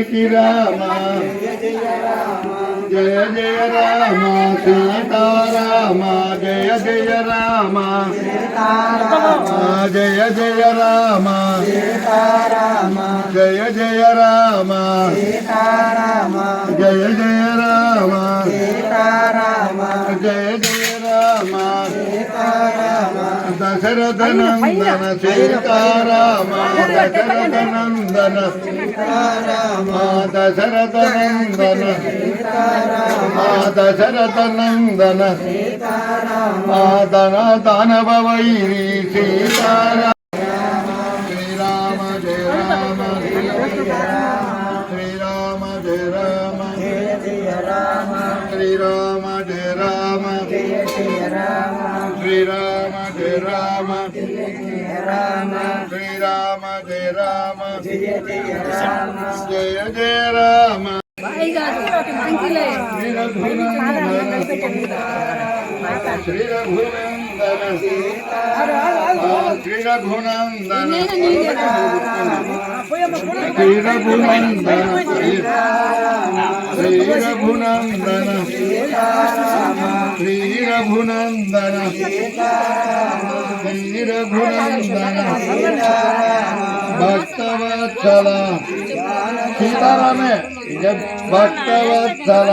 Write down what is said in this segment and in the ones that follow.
జానకి రామ. జయ జయ రామ. సీతారామ జయ జయ రామ. జయ జయ రామ. జయ జయ రామ. జయ జయ రామ. జయ జయ దశరథ నందన సీతారామ దశరథ నందన దశరథ నందన దశరథ నందన దన దానవ వైరి సీతారామ శ్రీరఘునందన శ్రీరఘునందన श्री रघुनंदन रघुनंदन श्री रघुनंदन श्री रघुनंदन भक्तवत्सल सीताराम भक्तवत्सल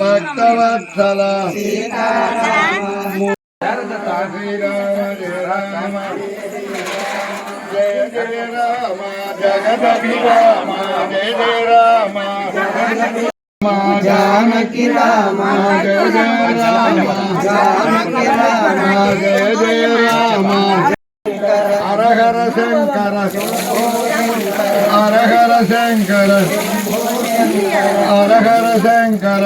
भक्तवत्सल श्री राम जय राम జయ రామ జయ రామ జయ జయ రామ జానకి రామ జయ జయ రామ జానకి రామ జయ జయ రామ హర హర శంకర హర హర శంకర హర హర శంకర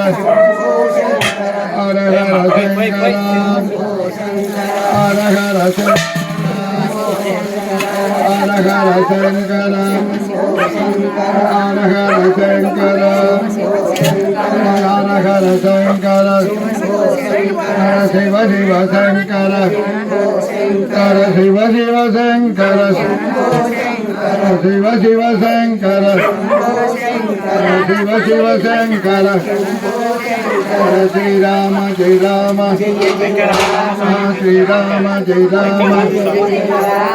హర హర శంకర హర హర Shankara ఆనహార Shankara ఆనహార Shankara ఆనహార Shankara Shiva Shiva Shankara Shankara Shiva Shiva Shankara Shiva Shiva Shankara Shiva Shiva Shankara Jai Rama, Jai Rama, Jai Rama,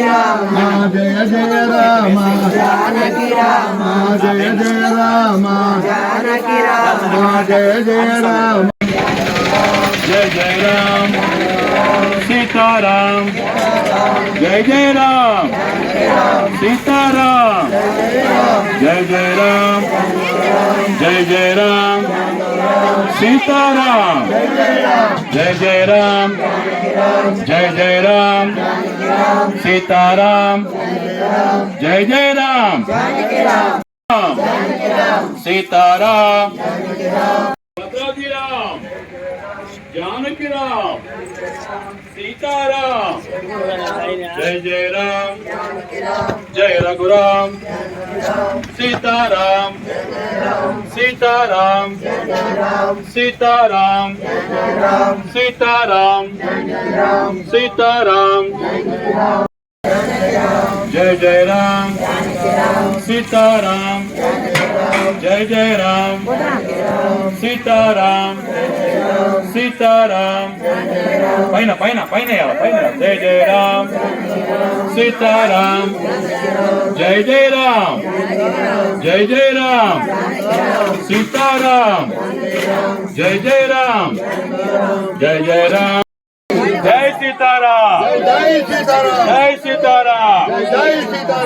Rama జయ జయ రామ జానకి రామ జయ జయ రామ జానకి రామ. జయ జయ రామ. జయ జయ రామ. సీతారాం। జయ జయ రామ్। సీతారాం। జయ జయ రామ్। జయ జయ రామ్। సీతారాం। జయ జయ రామ్। జయ జయ రామ్। సీతారాం। జయ జయ రామ్। సీతారాం। జానకి రామ్। సీతారాం జయ జయ రామ్. జయ రఘురామ్. సీతారాం. సీతారాం. సీతారాం. సీతారాం. సీతారాం. జయ జయ రామ్. సీతారాం. जय जय राम सीताराम सीताराम పైన పైన పైన వేయాలి, పైన జయ జయ రామ్ సీతారాం జయ జయ రామ్ జయ జయ రామ్ సీతారాం జయ జయ రామ్ జయ జయ రామ్ జై సీతారాం జై సీతారాం జై సీతారాం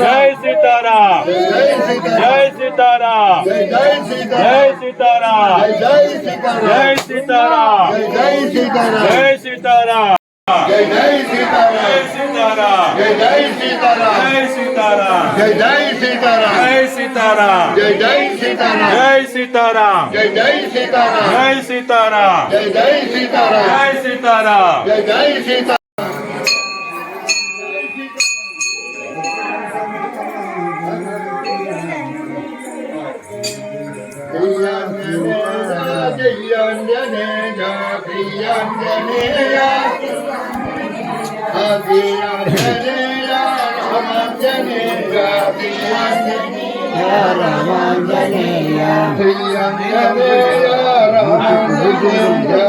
జై సీతారాం జై సీతారాం జై సీతారాం జై సీతారాం జై సీతారాం జై సీతారాం జై జై సీతారాం జై జై సీతారాం జై సీతారాం సీతారాం జై జై సీతారాం జై సీతారాం జై జై సీతారాం జై సీతారాం జై జై సీతారాం జై సీతారాం జై జై సీతారాం జై సీతారాం జై జై సీతారాం జయాంజనేయ ప్రియాంజనేయ అభియాంజనేయ రామాంజనేయ ప్రియాంజనేయ రామాంజనేయ ప్రియాంజనేయ రామాంజనేయ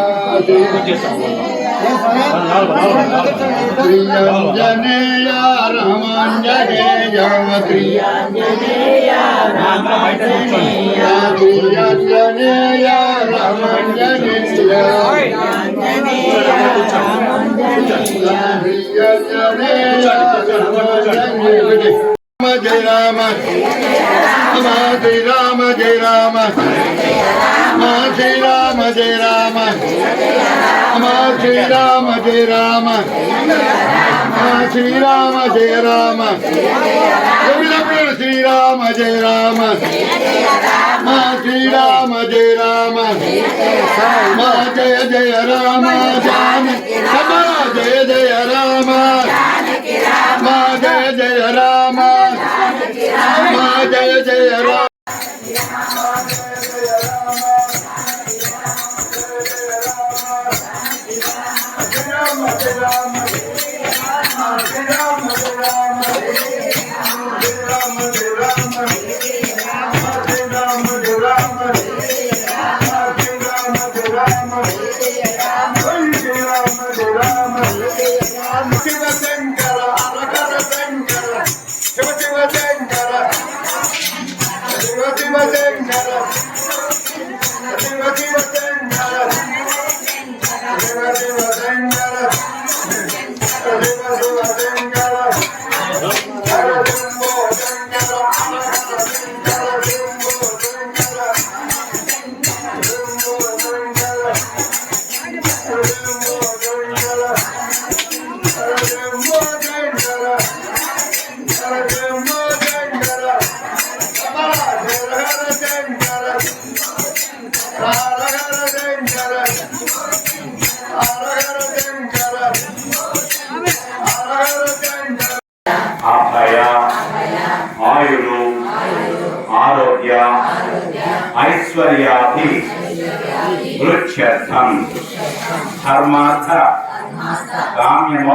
ప్రియాంజనేయ రామాంజనేయ ప్రియాంజనేయ ప్రియాంజనేయ రామాంజనేయ జయ రామ జయ రామ జయ రామ జయ రామ జయ రామ మా శ్రీ రామ జయ రామ మా శ్రీరామ జయ రామ శ్రీరామ జయ రామ మా శ్రీరామ జయ రామ మా జయ జయ రామ జాన మా జయ జయ రామ. మా జయ జయ రామ. మా జయ జయ రామ. శివ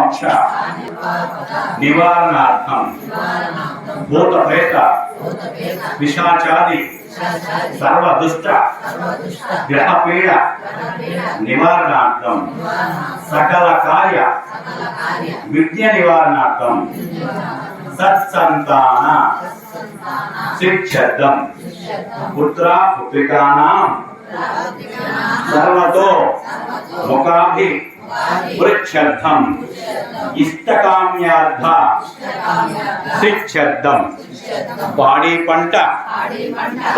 मोक्ष निवारणार्थम भूत प्रेत विषाचादि सर्व दुष्ट ग्रह पीड़ा निवारणार्थम सकल कार्य विद्य निवारणार्थम सत्संतान शिक्षद पुत्रा पुत्रिकानां सर्वतो। मुखाभि वृक्षर्थम ఇష్టకామ్యార్థ. శిక్షర్థం. పాడి పంట.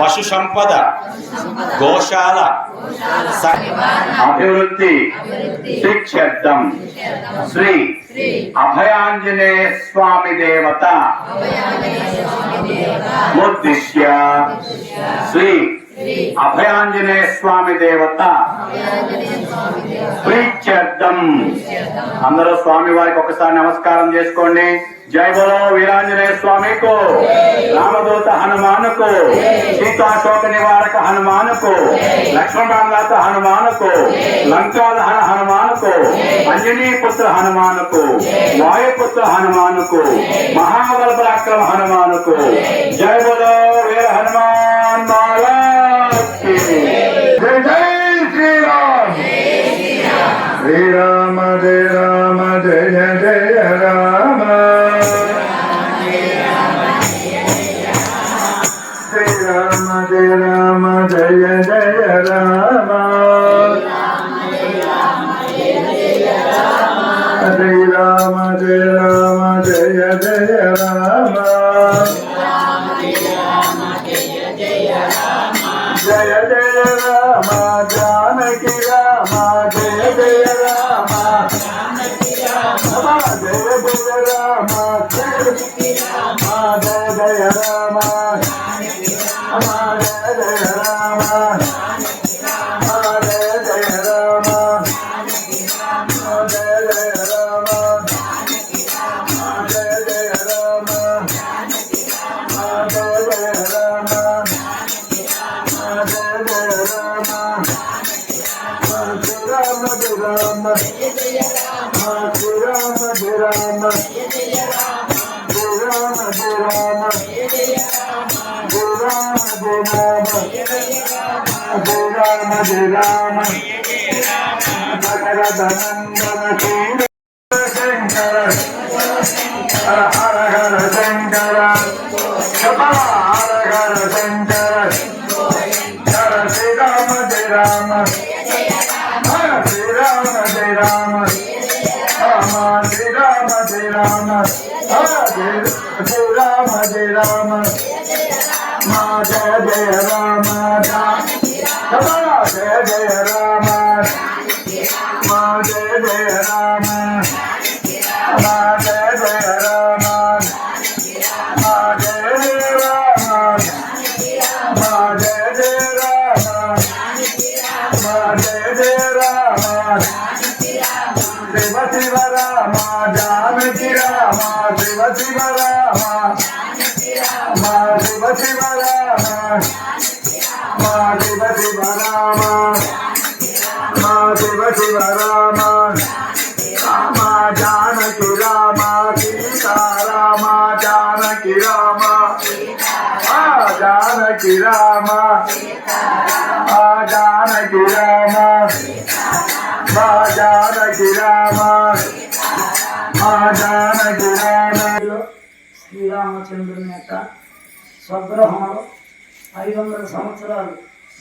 పశు సంపద. గోశాల. అభివృద్ధి. శిక్షర్థం. శ్రీ. అభయాంజనేయ స్వామి దేవత. ఉద్దిశ్య శ్రీ. అభయాంజనేయ స్వామి దేవత ప్రీత్యర్థం. అందరూ స్వామి వారికి ఒకసారి నమస్కారం చేసుకోండి. జై బలో వీరాంజనేయ స్వామికు రామదూత హనుమానుకు సీతాశోక నివారక హనుమానుకు లక్ష్మణాందాత హనుమానుకు లంకాదహన హనుమానుకు అంజనీ పుత్ర హనుమానుకు వాయుపుత్ర హనుమానుకు మహాబల పరాక్రమ హనుమానుకు. జై బలో వీర హనుమాన్ మాలా రామ రామ జయ రామ రామ జయ రామ జయ రామ జయ రామ జయ రామ మా జయ జయ రామ జయ జయ రామ మా జయ జయ రామ శివ రామ శివ శివ రామ మా శివ శివ రామ మా శివ శివ రామ రామ జానకి రామ సీతారామ జానకి రామ జానకి రామ జానకి రామ జానకి రామ. శ్రీరామచంద్రుని యొక్క స్వగ్రహంలో ఐదు వందల సంవత్సరాలు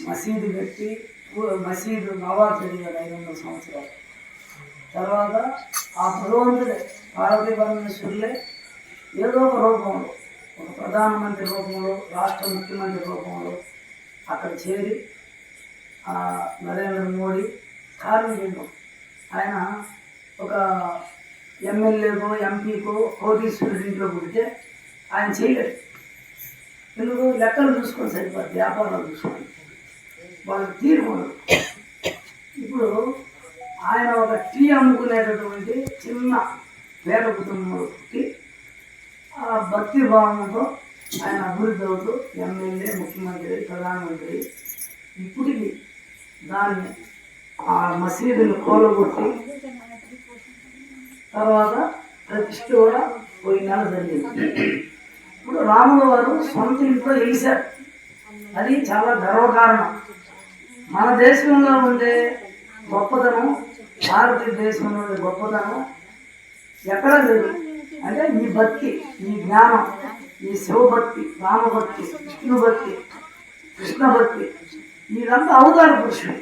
మసీదు పెట్టి మసీదు నవాబ్ జరిగాడు ఐదు వందల సంవత్సరాలు. తర్వాత ఆ భగవంతుడే పార్వతీ పరమేశ్వరులే ఏదో ఒక రూపంలో ఒక ప్రధానమంత్రి రూపంలో రాష్ట్ర ముఖ్యమంత్రి రూపంలో అక్కడ చేరి ఆ నరేంద్ర మోడీ కార్మికుడు. ఆయన ఒక ఎమ్మెల్యేకో ఎంపీకో కోటీశ్వరుడి ఇంట్లో పుడితే ఆయన చేయలేడు. ఎందుకు? లెక్కలు చూసుకొని సరిపోదు వ్యాపారాలు చూసుకొని. వాళ్ళకి తీరుకోరు ఇప్పుడు ఆయన ఒక టీ అమ్ముకునేటటువంటి చిన్న పేద కుటుంబంలో ఆ భక్తి భావనతో ఆయన అభివృద్ధి అవుతూ ఎమ్మెల్యే ముఖ్యమంత్రి ప్రధానమంత్రి ఇప్పటికి దాన్ని ఆ మసీదుని కోలగొట్టి తర్వాత ప్రతిష్ఠ కూడా పోయిన నెల జరిగింది. ఇప్పుడు రాముల వారు సొంత ఇంట్లో వేశారు. అది చాలా గర్వకారణం. మన దేశంలో ఉండే గొప్పతనం భారతదేశంలో ఉండే గొప్పతనం ఎక్కడ లేదు. అంటే నీ భక్తి నీ జ్ఞానం నీ శివభక్తి రామభక్తి విష్ణుభక్తి కృష్ణ భక్తి ఇదంతా అవుతారు పురుషుడు.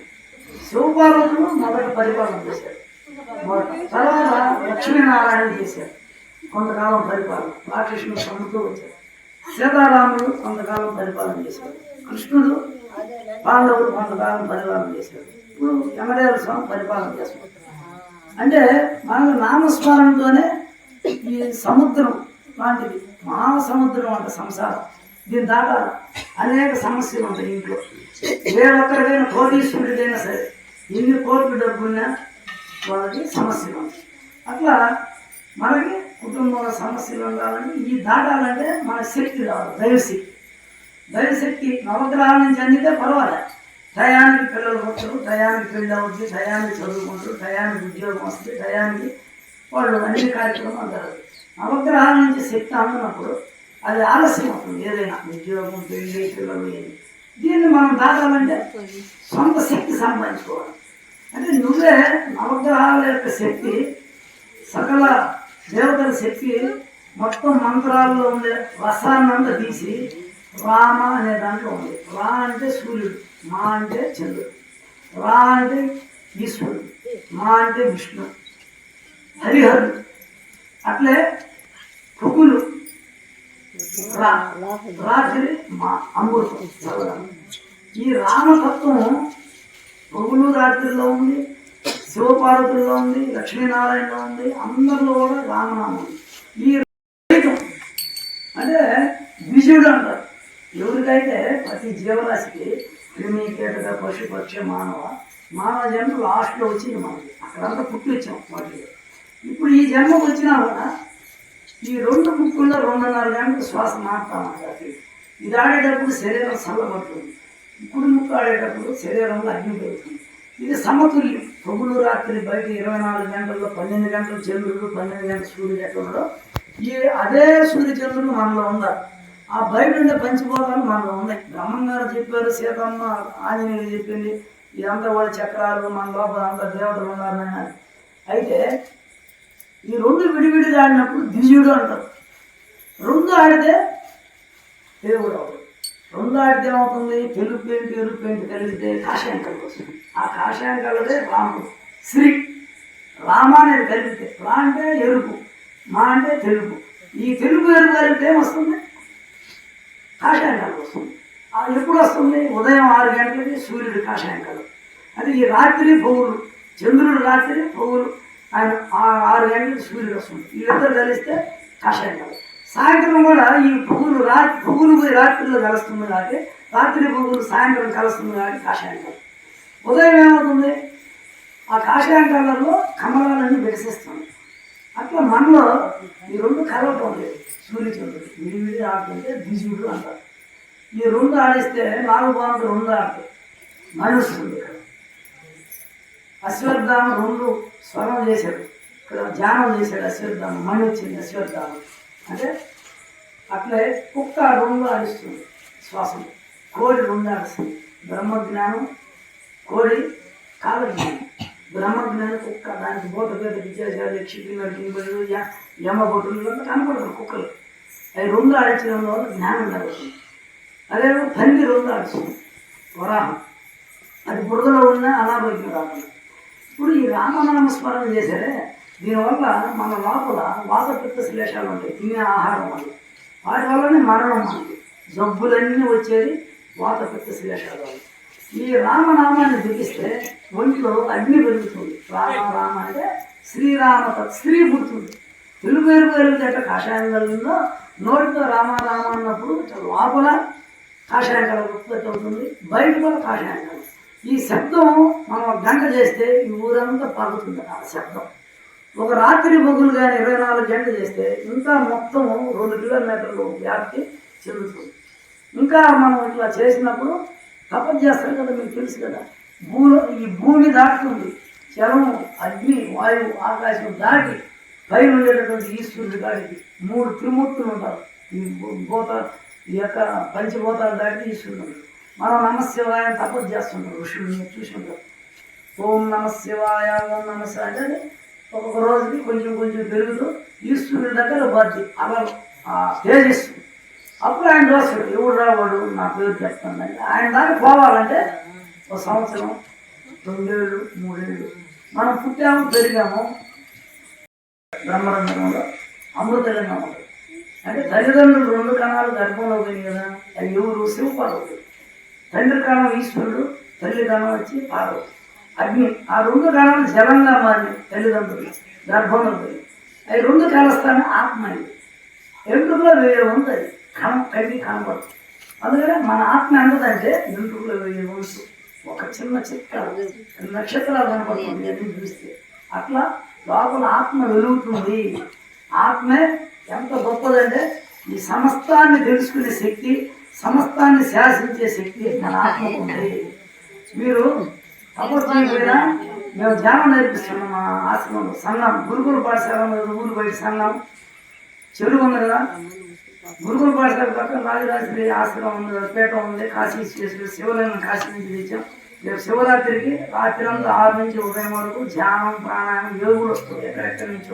శివపార్వతులు మొదటి పరిపాలన చేశారు తర్వాత లక్ష్మీనారాయణ చేశారు. కొంతకాలం పరిపాలన. బాలకృష్ణుడు సొంతూ వచ్చారు. సీతారాముడు కొంతకాలం పరిపాలన చేశారు. కృష్ణుడు పాండవుడు కొంతకాలం పరిపాలన చేశారు. ఇప్పుడు వెంకటేశ్వర స్వామి పరిపాలన చేస్తారు అంటే మనకు నామస్మరణతోనే ఈ సముద్రం లాంటిది మహాసముద్రం అంట సంసారం. దీని దాకా అనేక సమస్యలు ఉంటాయి ఇంట్లో. ఏ ఒక్కరికైనా కోటీశ్వరుడికైనా సరే ఎన్ని కోట్లు డబ్బున్నా వాళ్ళకి సమస్యలు అట్లా మనకి కుటుంబంలో సమస్యలు ఉండాలంటే ఈ దాటాలంటే మన శక్తి రావాలి దైవశక్తి. దైవశక్తి నవగ్రహాల నుంచి అందితే పర్వాలే. టయానికి పిల్లలు వస్తారు టయానికి పెళ్ళి అవుతుంది టయానికి చదువుకుంటారు టయానికి ఉద్యోగం వస్తుంది టయానికి వాళ్ళు అన్ని కార్యక్రమాలు జరగదు. నవగ్రహాల నుంచి శక్తి అందినప్పుడు అది ఆలస్యం అవుతుంది ఏదైనా ఉద్యోగం పెళ్ళి పిల్లలు ఏది. దీన్ని మనం దాటాలంటే సొంత శక్తి సంపాదించుకోవాలి. అంటే నువ్వే నవగ్రహాల యొక్క శక్తి సకల దేవతల శక్తి మొత్తం మంత్రాల్లో ఉండే రసాన్నంతా తీసి రామ అనే దాంట్లో ఉంది. రా అంటే సూర్యుడు మా అంటే చంద్రుడు. రా అంటే ఈశ్వరుడు మా అంటే విష్ణు. హరిహరుడు. అట్లే కుకులు రా. రాత్రి మా అమృతం. చదవడం ఈ రామతత్వం పొగులు రాత్రిలో ఉంది శివపార్వతుల్లో ఉంది లక్ష్మీనారాయణలో ఉంది అందరిలో కూడా రామనామం ఈ రైతం అంటే విజయుడు అంటారు. ఎవరికైతే ప్రతి జీవరాశికి క్రిమి కీటక పశు పక్షి మానవ మానవ జన్మ లాస్ట్లో వచ్చింది మనకి. అక్కడంతా పుట్టి వాటిలో ఇప్పుడు ఈ జన్మకు వచ్చినా కూడా ఈ రెండు ముక్కుల్లో రెండున్నర గంటలు శ్వాస మారుతామంటారు ఇది ఆడేటప్పుడు శరీరం చల్లబడుతుంది. ఇప్పుడు ముక్కు ఆడేటప్పుడు శరీరంలో అగ్ని పెరుగుతుంది ఇది సమతుల్యం. పొగులు రాత్రి బయట ఇరవై నాలుగు గంటల్లో పన్నెండు గంటలు చంద్రుడు పన్నెండు గంటల సూర్యుడు ఎక్కడ ఈ అదే సూర్య చంద్రుడు మనలో ఉన్నారు. ఆ బయట ఉండే పంచిపోతాలు మనలో ఉన్నాయి. బ్రహ్మం గారు చెప్పారు సీతమ్మ ఆంజనేయులు చెప్పింది ఇదంతా వాళ్ళ చక్రాలు మన లోపల అంతా దేవతలు ఉన్నారని అయితే ఈ రెండు విడివిడిగా ఆడినప్పుడు దివ్యుడు అంటారు. రెండు ఆడితే దేవుడు అవుతాడు. రెండు ఏమవుతుంది తెలుగు ఏంటి ఎరుపు ఏంటి కలిగితే కాషాయం కలర్ వస్తుంది. ఆ కాషాయం కలరే రాముడు. శ్రీ రామ అనేది కలిగితే రా అంటే ఎరుపు మా అంటే తెలుగు ఈ తెలుగు ఎరుపు కలిగితే ఏమొస్తుంది? కాషాయం కలర్ వస్తుంది. అది ఎప్పుడు వస్తుంది? ఉదయం ఆరు గంటలకి సూర్యుడు కాషాయం కలర్ అది ఈ రాత్రి పౌరులు చంద్రుడు రాత్రి పౌరులు ఆయన ఆ- ఆరు గంటలకు సూర్యుడు వస్తుంది. వీళ్ళిద్దరు కలిస్తే కాషాయం కలర్ సాయంత్రం కూడా ఈ పొగులు రాత్రి పొగులు పోయి రాత్రిలో కలుస్తుంది కాబట్టి రాత్రి పొగులు సాయంత్రం కలుస్తుంది కాబట్టి కాషాయంకాలం ఉదయం ఏమవుతుంది? ఆ కాషాయంకాలంలో కమలాలన్నీ వికసిస్తుంది అట్లా మనలో ఈ రెండు కలవటం లేదు సూర్యచంద్రుడు విడివిడి ఆడుతుంటే ద్విజుడు అంటారు. ఈ రెండు ఆడిస్తే నాలుగు బాగుంటుంది రెండు ఆడతాయి. మనుషులు ఇక్కడ. అశ్వత్థామ రెండు స్వరం చేశాడు. ఇక్కడ ధ్యానం చేశాడు అశ్వత్థామ మణి వచ్చింది అశ్వత్థామ. అంటే అట్లే కుక్క రెండు ఆడిస్తుంది శ్వాసం కోడి రెండు అరుస్తుంది. బ్రహ్మజ్ఞానం కోడి కాలజ్ఞానం. బ్రహ్మజ్ఞానం కుక్క దానికి బోట పేద విద్యాసాలు యక్షిపిల్లలు కింబలు యమ బొట్టులు ఇవన్నీ కనపడతారు కుక్కలు. అవి రెండు ఆడించడం వల్ల జ్ఞానం కలుగుతుంది అదే పంది రెండు ఆడుస్తుంది వరాహం. అది బురదలో ఉన్న అనారోగ్యం రాకుండా. ఇప్పుడు ఈ రామనామ స్మరణ చేశారే దీనివల్ల మన లోపల వాతపిత్త శ్లేషాలు ఉంటాయి. తినే ఆహారం వల్ల. వాటి వల్లనే మరణం మనకి. జబ్బులన్నీ వచ్చేది వాతపిత్త శ్లేషాల వల్ల. ఈ రామనామాన్ని జపిస్తే ఒంట్లో అగ్ని పెరుగుతుంది రామ రామ అంటే శ్రీరామ స్త్రీ పుడుతుంది తెలుగు పేరు పెరిగితే కాషాయం కలిగిందో నోటితో రామ రామ అన్నప్పుడు లోపల కాషాయం కల ఉత్పత్తి అవుతుంది. బయట కూడా కాషాయం కల ఈ శబ్దం మనం గంట చేస్తే ఈ ఊరంతా పాకుతుంది ఆ శబ్దం. ఒక రాత్రి మొగ్గులు కానీ ఇరవై నాలుగు గంటలు చేస్తే ఇంకా మొత్తం రెండు కిలోమీటర్లు వ్యాప్తి చెందుతుంది. ఇంకా మనం ఇట్లా చేసినప్పుడు తపస్సు చేస్తారు కదా మీకు తెలుసు కదా. భూలో ఈ భూమి దాటుతుంది. జలము అగ్ని వాయువు ఆకాశం దాటి పైన ఉండేటటువంటి ఈశ్వరుడు కాడికి మూడు త్రిమూర్తులు ఉంటారు. ఈ భూత ఈ యొక్క పంచభూతాలు దాటి ఈశ్వరుడు మనం నమశివాయ తపస్సు చేస్తుంటాం ఋషులు చూసి ఉంటారు. ఓం నమశివాయ ఓం నమశివాయ అంటే ఒక్కొక్క రోజుకి కొంచెం కొంచెం పెరుగుతూ ఈశ్వరుడి దగ్గర బద్ది అలా ఆ తేజస్సు. అప్పుడు ఆయన చూస్తాడు ఎవడు రావాడు? నా పేరు చెప్తానండి ఆయన దాకా పోవాలంటే ఒక సంవత్సరం తొమ్మిదేళ్ళు మూడేళ్ళు. మనం పుట్టాము పెరిగాము. బ్రహ్మరంధ్రంలో అమృతలింగం అంటే తల్లిదండ్రులు రెండు కణాలు గర్భంలో పోయింది కదా. అది ఎవరు? శివపార్వతి తండ్రి కణం ఈశ్వరుడు తల్లి కణం వచ్చి పార్వతి. అగ్ని. ఆ రెండు కణాలు జలంగా మారి తల్లిదండ్రులు గర్భంలో పోయి అవి రెండు కలుస్తానే ఆత్మ ఇది ఎంట్రుకలో వేరే ఉంది అది కణం కంటి కనబడదు అందుకనే మన ఆత్మ ఎంతదంటే ఎంట్రుకలో వేరే ఉంచు ఒక చిన్న చిక్క నక్షత్రాలు కనపడుతుంది ఎదురు చూస్తే. అట్లా లోపల ఆత్మ వెలుగుతుంది. ఆత్మే ఎంత గొప్పదంటే ఈ సమస్తాన్ని తెలుసుకునే శక్తి సమస్తాన్ని శాసించే శక్తి మన ఆత్మకు ఉంది. మీరు తపస్సు మేము ధ్యానం నేర్పిస్తున్నాం మా ఆశ్రమంలో సంఘం గురుకుల పాఠశాల ఊరు బయట సంఘం. చెరువు ఉంది కదా? గురుకుల పాఠశాల పక్కన రాజరాజు ఆశ్రమం ఉంది పేట ఉంది కాశీ స్టేషన్ శివలింగం కాశీ నుంచి తెచ్చాం. రేపు శివరాత్రికి రాత్రి అంతా ఆరు నుంచి ఉదయం వరకు ధ్యానం ప్రాణాయామం యోగులు వస్తుంది ఎక్కడెక్కడి నుంచి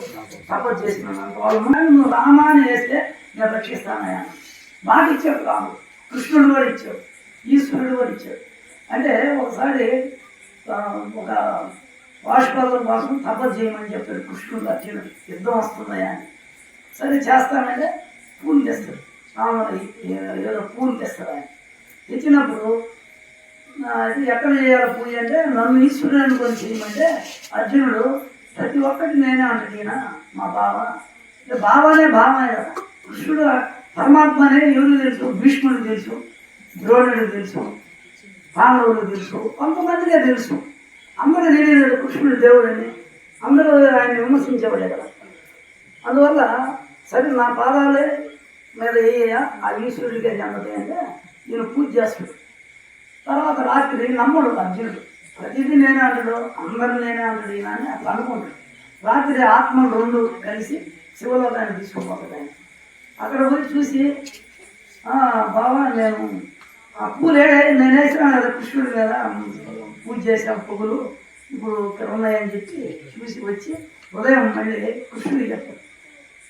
తపస్సు చేసినంత వాళ్ళు నువ్వు రామాన్ని వేస్తే నేను రక్షిస్తానయ్యా మాకు ఇచ్చాడు రాముడు. కృష్ణుడు కూడా ఇచ్చాడు. ఈశ్వరుడు కూడా ఇచ్చాడు. అంటే ఒకసారి ఒక బాష్పాదం కోసం తపస్సు చేయమని చెప్పాడు. కృష్ణుడు అర్జునుడు యుద్ధం వస్తున్నాయా అని. సరే చేస్తానంటే పూలు తెస్తాడు. రాముడు ఏదో పూలు తెస్తాడు ఆయన. తెచ్చినప్పుడు ఇది ఎక్కడ చేయాలి పూజ అంటే నన్ను ఈశ్వరుడు అనుకొని చేయమంటే అర్జునుడు ప్రతి ఒక్కటి నేనే అంటున్నా ఈయన మా బావ. బావనే బావనే కదా. కృష్ణుడు పరమాత్మనే ఎవరు తెలుసు? భీష్ముడు తెలుసు. ద్రోణుడు తెలుసు. పాండవులు తెలుసు కొంతమందికే తెలుసు. అందరూ తెలియలేదు కృష్ణుడు దేవుడని అందరూ ఆయన విమర్శించేవాళ్ళే కదా అందువల్ల సరే నా పాదాలే మీద వేయ ఆ ఈశ్వరుడికే చెందతాయి అంటే నేను పూజ చేస్తాడు తర్వాత రాత్రి నమ్మడు అర్జునుడు ప్రతిదీ నేనే అంటాడు అందరూ నేనే అంటాడు ఈయన అని అట్లా అనుకుంటాడు. రాత్రి ఆత్మలు రెండు కలిసి శివలోకాన్ని తీసుకుపోతాడు ఆయన అక్కడ పోయి చూసి బాబా నేను ఆ పూలు నేను వేసినా కదా కృష్ణుడు కదా పూజ చేసాం పువ్వులు ఇప్పుడు ఇక్కడ ఉన్నాయని చెప్పి చూసి వచ్చి ఉదయం మళ్ళీ కృష్ణుడికి చెప్పాడు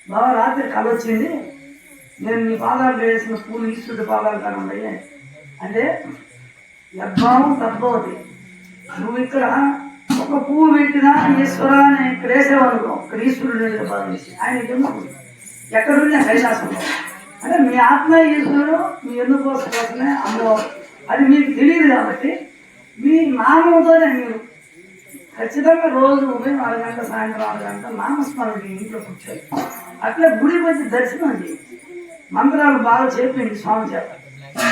బాబా రాత్రి కళ వచ్చింది నేను నీ పాదాలు వేసిన పూలు ఈశ్వరుడి పాదాలు కానీ ఉన్నాయి. అంటే యద్భావం తద్భవతి. నువ్వు ఇక్కడ ఒక పువ్వు పెట్టినా ఈశ్వర అని ఇక్కడ వేసేవాళ్ళు ఇక్కడ ఈశ్వరుడు భావించి ఆయన ఎక్కడ ఎక్కడున్నా కైలాసంలో అంటే మీ ఆత్మ ఈశ్వరుడు మీ ఎందుకు కోసమే అమ్మవారు అది మీకు తెలియదు కాబట్టి మీ నామంతోనే మీరు ఖచ్చితంగా రోజు ఉదయం నాలుగు గంటల సాయంత్రం ఆరు గంటల నామస్మరణ ఇంట్లో కూర్చొని అట్లా గుడి వచ్చి దర్శనం చేయండి మంత్రాలు బాగా చెప్పింది స్వామి చేత.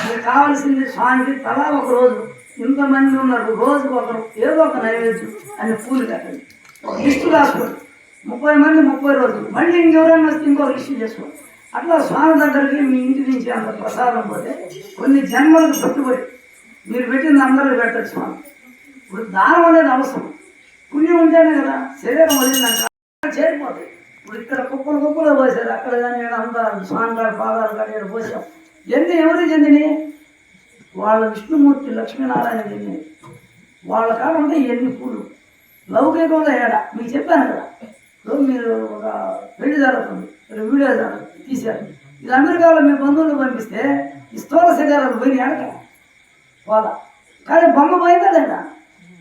మీరు కావాల్సింది స్వామికి తలా ఒక రోజు ఇంతమంది ఉన్నారు రోజుకు ఒకరు ఏదో ఒక నైవేద్యం అని పూలు కట్టండి. ఒక లిస్టు రాసుకోండి. ముప్పై మంది ముప్పై రోజులు. మళ్ళీ ఇంకెవరైనా వస్తే ఇంకో లిస్టు చేసుకోండి. అట్లా స్వామి దగ్గరికి మీ ఇంటి నుంచి అంత ప్రసాదం పోతే కొన్ని జన్మలకు పెట్టుబడి. మీరు పెట్టింది అందరూ పెట్టచ్చు స్వామి. ఇప్పుడు దానం అనేది అవసరం. పుణ్యం ఉంటేనే కదా శరీరం వదిలినాక చేరిపోతాయి. ఇప్పుడు ఇక్కడ కుప్పలు కుప్పలు పోసారు అక్కడ కానీ అంతా స్వామి గారి పాదాలు కానీ ఇక్కడ పోసాం ఎన్ని ఎవరు చెందినాయి వాళ్ళ విష్ణుమూర్తి లక్ష్మీనారాయణ చెందినాయి వాళ్ళ కాడ ఉంటే ఎన్ని పూలు. లౌకికంలో ఏడా? మీకు చెప్పాను కదా. మీరు ఒక పెళ్ళి జరుగుతుంది వీడియో జరుగుతుంది. తీశారు ఇది అమెరికాలో మీ బంధువులు పంపిస్తే ఈ స్థూల శరీరాలు పోయిన అడగ పోదా కానీ బొమ్మ పోయిందా లేదా?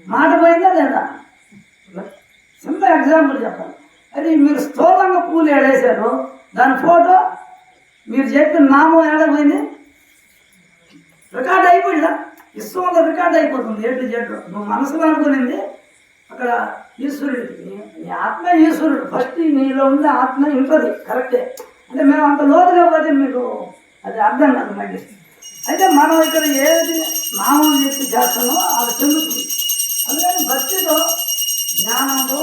మాట పోయిందా లేదా? సింపుల్ ఎగ్జాంపుల్ చెప్పాలి. అది మీరు స్థూలంగా పూలు ఏడేశారు. దాని ఫోటో మీరు చెప్పిన నామం ఏడపోయింది రికార్డ్ అయిపోయిందా? విశ్వంలో రికార్డ్ అయిపోతుంది. ఎటు జట్టు నువ్వు మనసులో అనుకునింది అక్కడ ఈశ్వరుడికి. నీ- ఆత్మ ఈశ్వరుడు. ఫస్ట్ నీలో ఉండే ఆత్మ ఉంటుంది కరెక్టే. అంటే మేము అంత లోతుగా పోతే మీకు అది అర్థం కాదు మళ్ళీ అయితే మనం ఇక్కడ ఏది నామం చెప్పి చేస్తామో అది చెందుతుంది. అందుకని భక్తితో జ్ఞానంతో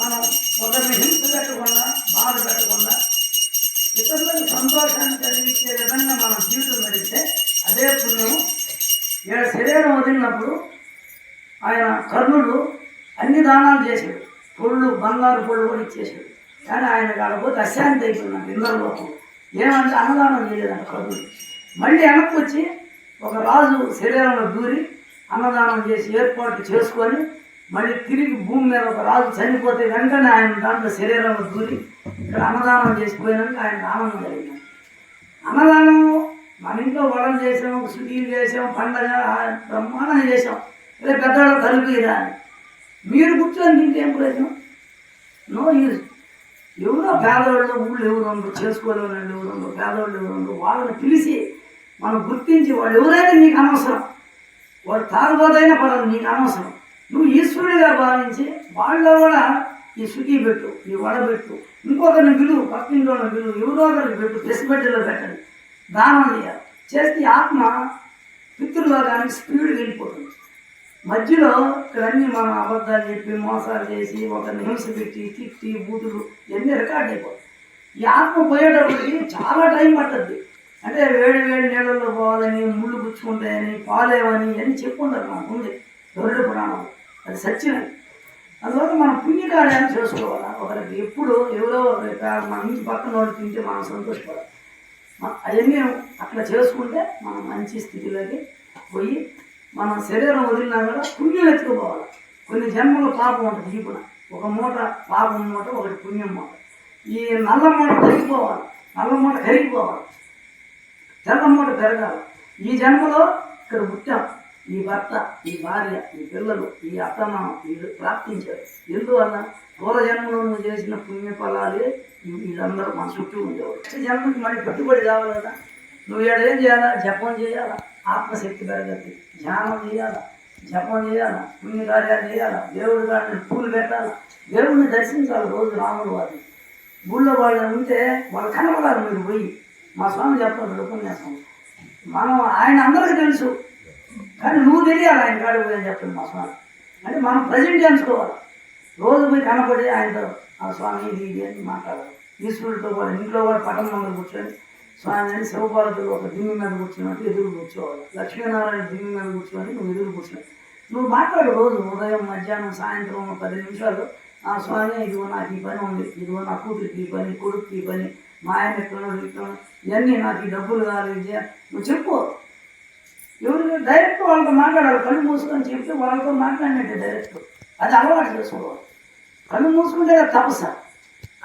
మనం ఒకరిని హింస పెట్టకుండా బాధ పెట్టకుండా ఇతరులకు సంతోషాన్ని కలిగించే విధంగా మన జీవితం నడిస్తే అదే పుణ్యం ఇక్కడ శరీరం వదిలినప్పుడు ఆయన కర్ణుడు అన్ని దానాలు చేశాడు. పొళ్ళు బంగారు పొళ్ళు కూడా ఇచ్చేసాడు కానీ ఆయన కాకపోతే అశాంతి అయిపోయింది ఇంద్రలోకం ఏమంటే అన్నదానం చేయలేదంట కర్ణుడు మళ్ళీ వెనక్కి వచ్చి ఒక రాజు శరీరంలో దూరి అన్నదానం చేసి ఏర్పాటు చేసుకొని మళ్ళీ తిరిగి భూమి మీద ఒక రాజు చనిపోతే వెంటనే ఆయన దాంట్లో శరీరంలో దూరి ఇక్కడ అన్నదానం చేసిపోయినాక ఆయన ఆనందం కలిగింది. అన్నదానం మన ఇంట్లో వడం చేసాం సుఖీలు చేసాం పండగ బ్రహ్మాండం చేసాం. ఇలా పెద్దవాళ్ళు తలుపు అని. మీరు కూర్చొని తింటే ఏం ప్రయోజనం? No use. ఎవరో పేదవాళ్ళు ఊళ్ళు ఎవరు ఉండరు చేసుకోలేని వాళ్ళు ఎవరు ఉండరు పేదవాళ్ళు ఎవరు ఉండరు వాళ్ళని పిలిచి మనం గుర్తించి వాళ్ళు ఎవరైనా నీకు అనవసరం వాడు తాగుబోతైనా పడదు నీకు అనవసరం. నువ్వు ఈశ్వరుడిగా భావించి వాళ్ళ కూడా ఈ సుఖీ పెట్టు ఈ వడబెట్టు ఇంకొకరిని విలువ పక్కింటి వాళ్ళని విలువ ఎవరో ఒకరిని పెట్టు పెసిపెట్టెలో పెట్టండి. దానం చేయాలి. చేస్తే ఆత్మ పితృలోకానికి స్పీడ్ వెళ్ళిపోతుంది. మధ్యలో ఇవన్నీ మనం అబద్ధాలు చెప్పి మోసాలు చేసి ఒకరిని హింస పెట్టి తిట్టి బూతులు ఇవన్నీ రికార్డ్ అయిపోతాయి ఈ ఆత్మ పోయేటప్పటికి చాలా టైం పడుతుంది అంటే వేడి వేడి నీళ్ళల్లో పోవాలని ముళ్ళు గుచ్చుకుంటాయని పాలేవని ఇవన్నీ చెప్పుకుంటారు మనకు ఉంది గరుడ పురాణం? అది సత్యమే. అందువల్ల మనం పుణ్యకార్యాలు చేసుకోవాలా. ఒకరికి ఎప్పుడు ఎవరో ఒకరి మన ఇంటి పక్కన వాళ్ళు తింటే మనం సంతోషపడాలి. అవన్నీ అట్లా చేసుకుంటే మనం మంచి స్థితిలోకి పోయి మన శరీరం వదిలినా కూడా పుణ్యం ఎత్తుకుపోవాలి. కొన్ని జన్మల పాపం ఉంటుంది ఇప్పుడు ఒక మూట పాపం మూట ఒకటి పుణ్యం మూట. ఈ నల్ల మూట తగ్గిపోవాలి నల్ల మూట కరిగిపోవాలి. తెల్ల మూట పెరగాలి ఈ జన్మలో ఇక్కడ పుట్టాం. ఈ భర్త ఈ భార్య ఈ పిల్లలు ఈ అత్తమామ వీళ్ళు ప్రాప్తించారు. ఎందువల్ల? పూర్వజన్మలో నువ్వు చేసిన పుణ్య ఫలాలే వీళ్ళందరూ మన చుట్టూ ఉండేవారు జన్మకి మళ్ళీ పెట్టుబడి కావాలి కదా. నువ్వు ఏడేం ఏం చేయాలా? జపం చేయాలా? ఆత్మశక్తి పెరగద్ది. ధ్యానం చేయాలా? జపం చేయాలా? పుణ్యకార్యాలు చేయాలా? దేవుడి గారిని పూలు పెట్టాలా? దేవుడిని దర్శించాలి రోజు రాముడు వారిని. గుళ్ళో వాళ్ళు ఉంటే వాళ్ళు కనపడాలి మీరు పోయి. మా స్వామి చెప్తాడు ఉపన్యాసం. మనం ఆయన అందరికీ తెలుసు. కానీ నువ్వు తెలియాలి ఆయన కాడికి పోయి అని చెప్తుంది మా స్వామి. అంటే మనం ప్రజెంట్ చేసుకోవాలి రోజు పోయి కనపడి ఆయనతో ఆ స్వామి ఇది ఇది అని మాట్లాడాలి. ఈశ్వరుడితో కూడా ఇంట్లో కూడా పట్టణం కూర్చొని స్వామి అని శివపార్వతులు ఒక దిమ్మి మీద కూర్చున్నట్టు ఎదురు కూర్చోవాలి. లక్ష్మీనారాయణ దిమ్మి మీద కూర్చొని నువ్వు ఎదురు కూర్చున్నావు. నువ్వు మాట్లాడు రోజు ఉదయం మధ్యాహ్నం సాయంత్రం పది నిమిషాలు. ఆ స్వామి ఇదిగో నాకు ఈ పని ఉంది. ఇదిగో నా కూతురికి ఈ పని కొడుకు ఈ పని మా ఆయన ఎట్లున్నాడు ఇట్లా ఇవన్నీ నాకు ఈ డబ్బులు కావాలి నువ్వు చెప్పు. ఎవరు డైరెక్ట్ వాళ్ళతో మాట్లాడాలి. కళ్ళు మూసుకొని చెప్తే వాళ్ళతో మాట్లాడినట్టు డైరెక్ట్. అది అలవాటు చేసుకోవాలి. కళ్ళు మూసుకుంటే తపస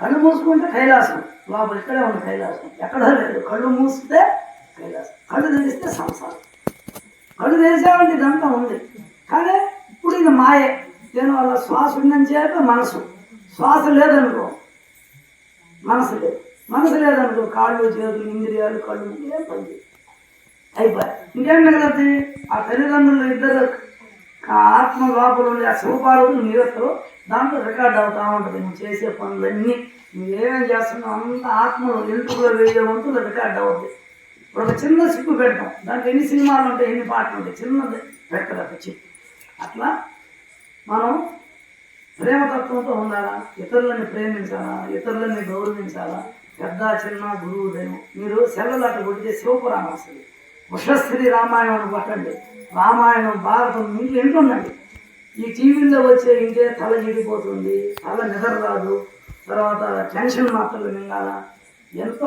కళ్ళు మూసుకుంటే కైలాసం. లోపల ఇక్కడే ఉంది కైలాసం. ఎక్కడ లేదు. కళ్ళు మూస్తే కైలాసం. కళ్ళు తెరిస్తే సంసారం. కళ్ళు తెరిచామంటే ఇదంతా ఉంది. కానీ ఇప్పుడు ఇది మాయే. దీనివల్ల శ్వాస ఉందని చెప్పి మనసు. శ్వాస లేదనుకో మనసు లేదు. మనసు లేదనుకో కాళ్ళు చేతులు ఇంద్రియాలు కళ్ళు ఏం పని అయిపోయి ఇంకేం మిగతాది ఆ తల్లిదండ్రులు ఇద్దరు ఆత్మ లోపల ఉండే ఆ శివపార్వతులు నిరతో దాంట్లో రికార్డ్ అవుతా ఉంటుంది. నువ్వు చేసే పనులన్నీ నువ్వేమేం చేస్తున్నావు అంత ఆత్మలో ఎంటుకలో వేయే వంతులు రికార్డ్ అవుతుంది ఇప్పుడు ఒక చిన్న సిప్పు పెడతాం. దాంట్లో ఎన్ని సినిమాలు ఉంటాయి ఎన్ని పాటలు ఉంటాయి చిన్నది పెట్టదు ఒక చిప్పు అట్లా మనం ప్రేమతత్వంతో ఉండాలా? ఇతరులని ప్రేమించాలా? ఇతరులని గౌరవించాలా? పెద్ద చిన్న గురువు దైవం మీరు సెల్లలాట కొట్టితే శివపురాణం వస్తుంది. ఉషశ్రీ రామాయణం పట్టండి రామాయణం భారతం మీకు ఎంటుండండి ఈ టీవీలో వచ్చే ఇంకే తల చెడిపోతుంది తల నిద్ర రాదు తర్వాత టెన్షన్ మాత్రలు మింగాల ఎంతో